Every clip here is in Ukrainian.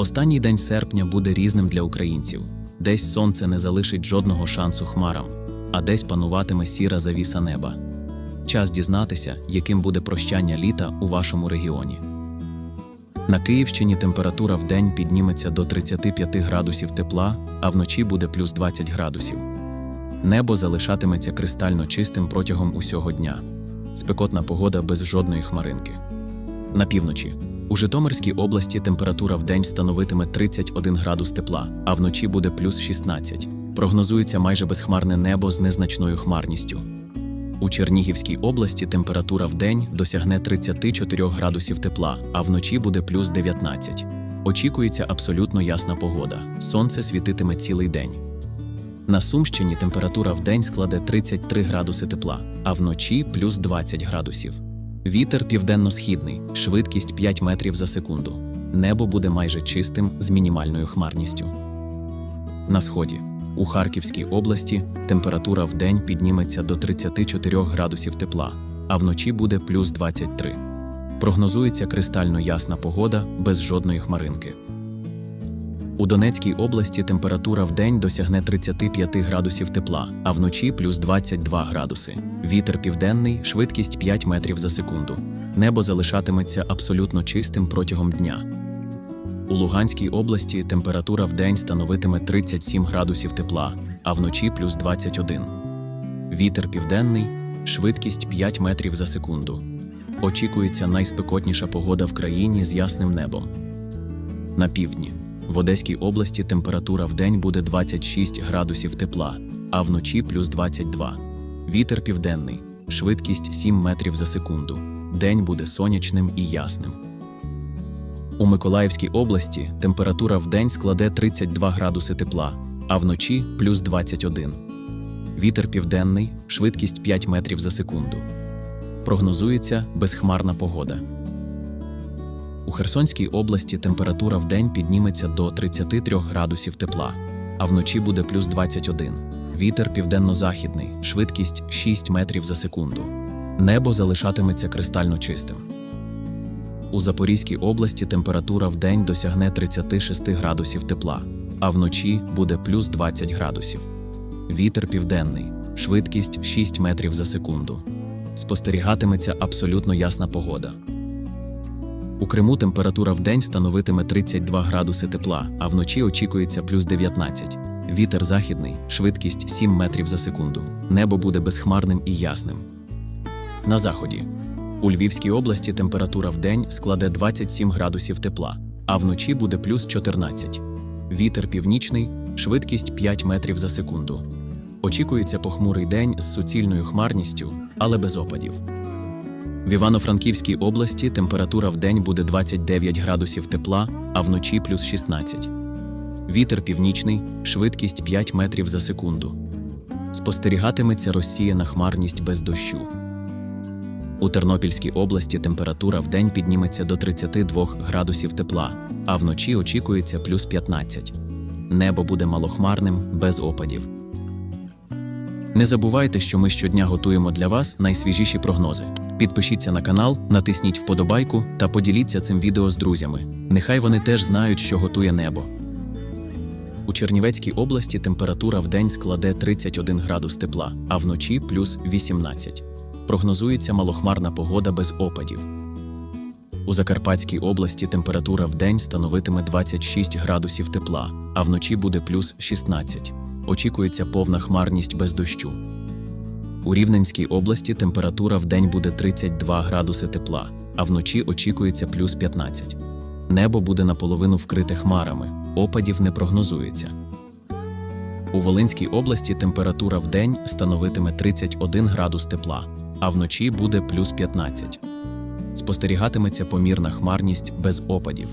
Останній день серпня буде різним для українців. Десь сонце не залишить жодного шансу хмарам, а десь пануватиме сіра завіса неба. Час дізнатися, яким буде прощання літа у вашому регіоні. На Київщині температура в день підніметься до 35 градусів тепла, а вночі буде плюс 20 градусів. Небо залишатиметься кристально чистим протягом усього дня. Спекотна погода без жодної хмаринки. На півночі. У Житомирській області температура в день становитиме 31 градус тепла, а вночі буде плюс 16. Прогнозується майже безхмарне небо з незначною хмарністю. У Чернігівській області температура в день досягне 34 градусів тепла, а вночі буде плюс 19. Очікується абсолютно ясна погода. Сонце світитиме цілий день. На Сумщині температура в день складе 33 градуси тепла, а вночі плюс 20 градусів. Вітер південно-східний, швидкість 5 метрів за секунду. Небо буде майже чистим з мінімальною хмарністю. На сході. У Харківській області температура в день підніметься до 34 градусів тепла, а вночі буде плюс 23. Прогнозується кристально ясна погода без жодної хмаринки. У Донецькій області температура в день досягне 35 градусів тепла, а вночі плюс 22 градуси. Вітер південний, швидкість 5 метрів за секунду. Небо залишатиметься абсолютно чистим протягом дня. У Луганській області температура в день становитиме 37 градусів тепла, а вночі плюс 21. Вітер південний, швидкість 5 метрів за секунду. Очікується найспекотніша погода в країні з ясним небом. На півдні. В Одеській області температура в день буде 26 градусів тепла, а вночі плюс 22. Вітер південний, швидкість 7 метрів за секунду. День буде сонячним і ясним. У Миколаївській області температура в день складе 32 градуси тепла, а вночі плюс 21. Вітер південний, швидкість 5 метрів за секунду. Прогнозується безхмарна погода. У Херсонській області температура в день підніметься до 33 градусів тепла, а вночі буде плюс 21. Вітер південно-західний, швидкість 6 метрів за секунду. Небо залишатиметься кристально чистим. У Запорізькій області температура в день досягне 36 градусів тепла, а вночі буде плюс 20 градусів. Вітер південний, швидкість 6 метрів за секунду. Спостерігатиметься абсолютно ясна погода. У Криму температура в день становитиме 32 градуси тепла, а вночі очікується плюс 19. Вітер західний, швидкість 7 метрів за секунду. Небо буде безхмарним і ясним. На заході. У Львівській області температура в день складе 27 градусів тепла, а вночі буде плюс 14. Вітер північний, швидкість 5 метрів за секунду. Очікується похмурий день з суцільною хмарністю, але без опадів. В Івано-Франківській області температура в день буде 29 градусів тепла, а вночі плюс 16. Вітер північний, швидкість 5 метрів за секунду. Спостерігатиметься розсіяна хмарність без дощу. У Тернопільській області температура в день підніметься до 32 градусів тепла, а вночі очікується плюс 15. Небо буде малохмарним, без опадів. Не забувайте, що ми щодня готуємо для вас найсвіжіші прогнози. Підпишіться на канал, натисніть вподобайку та поділіться цим відео з друзями. Нехай вони теж знають, що готує небо. У Чернівецькій області температура в день складе 31 градус тепла, а вночі плюс 18. Прогнозується малохмарна погода без опадів. У Закарпатській області температура в день становитиме 26 градусів тепла, а вночі буде плюс 16. Очікується повна хмарність без дощу. У Рівненській області температура в день буде 32 градуси тепла, а вночі очікується плюс 15. Небо буде наполовину вкрите хмарами, опадів не прогнозується. У Волинській області температура в день становитиме 31 градус тепла, а вночі буде плюс 15. Спостерігатиметься помірна хмарність без опадів.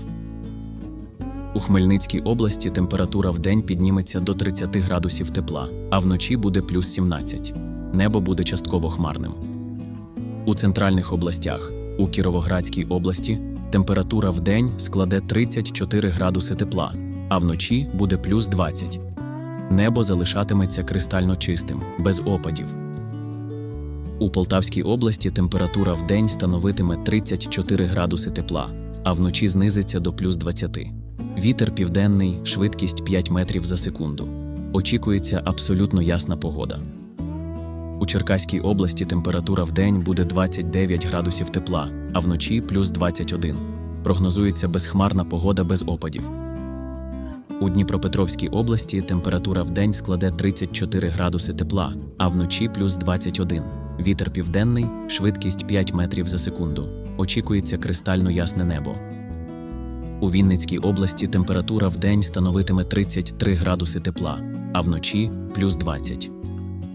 У Хмельницькій області температура в день підніметься до 30 градусів тепла, а вночі буде плюс 17. Небо буде частково хмарним. У центральних областях у Кіровоградській області температура в день складе 34 градуси тепла, а вночі буде плюс 20. Небо залишатиметься кристально чистим, без опадів. У Полтавській області температура в день становитиме 34 градуси тепла, а вночі знизиться до плюс 20. Вітер південний, швидкість 5 метрів за секунду. Очікується абсолютно ясна погода. У Черкаській області температура в день буде 29 градусів тепла, а вночі плюс 21. Прогнозується безхмарна погода без опадів. У Дніпропетровській області температура в день складе 34 градуси тепла, а вночі плюс 21. Вітер південний, швидкість 5 метрів за секунду. Очікується кристально ясне небо. У Вінницькій області температура в день становитиме 33 градуси тепла, а вночі плюс 20.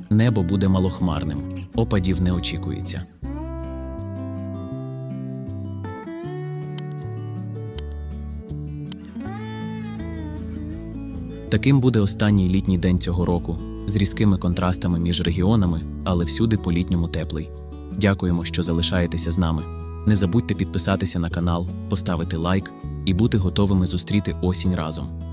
Небо буде малохмарним, опадів не очікується. Таким буде останній літній день цього року, з різкими контрастами між регіонами, але всюди по-літньому теплий. Дякуємо, що залишаєтеся з нами. Не забудьте підписатися на канал, поставити лайк і бути готовими зустріти осінь разом.